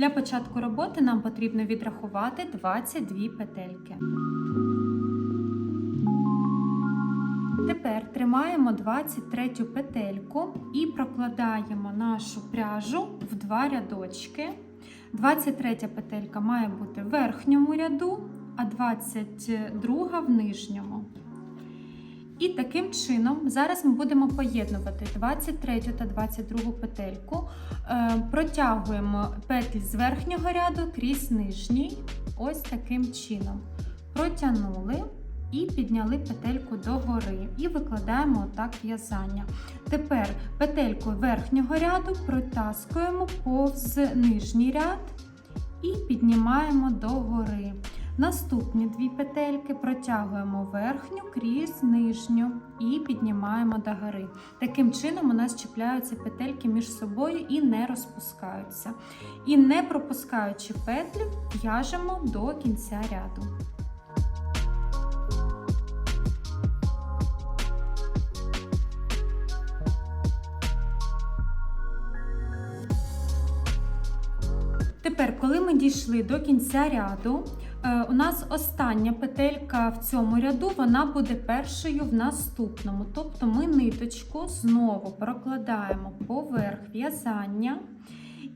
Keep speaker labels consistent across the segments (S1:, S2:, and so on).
S1: Для початку роботи нам потрібно відрахувати 22 петельки. Тепер тримаємо 23 петельку і прокладаємо нашу пряжу в два рядочки. 23 петелька має бути в верхньому ряду, а 22 в нижньому. І таким чином зараз ми будемо поєднувати 23 та 22 петельку, Е, протягуємо петлі з верхнього ряду крізь нижній, ось таким чином. Протягнули і підняли петельку догори і викладаємо отак в'язання. Тепер петельку верхнього ряду протаскуємо повз нижній ряд і піднімаємо догори. Наступні дві петельки протягуємо верхню крізь нижню і піднімаємо до гори. Таким чином у нас чіпляються петельки між собою і не розпускаються. І не пропускаючи петлі, в'яжемо до кінця ряду. Тепер, коли ми дійшли до кінця ряду, е, у нас остання петелька в цьому ряду, вона буде першою в наступному. Тобто ми ниточку знову прокладаємо поверх в'язання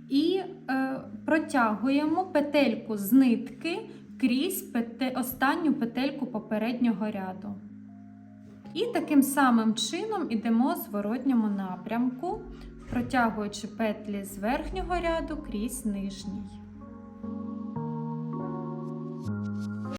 S1: і е, протягуємо петельку з нитки крізь останню петельку попереднього ряду. І таким самим чином йдемо в зворотньому напрямку, протягуючи петлі з верхнього ряду крізь нижній.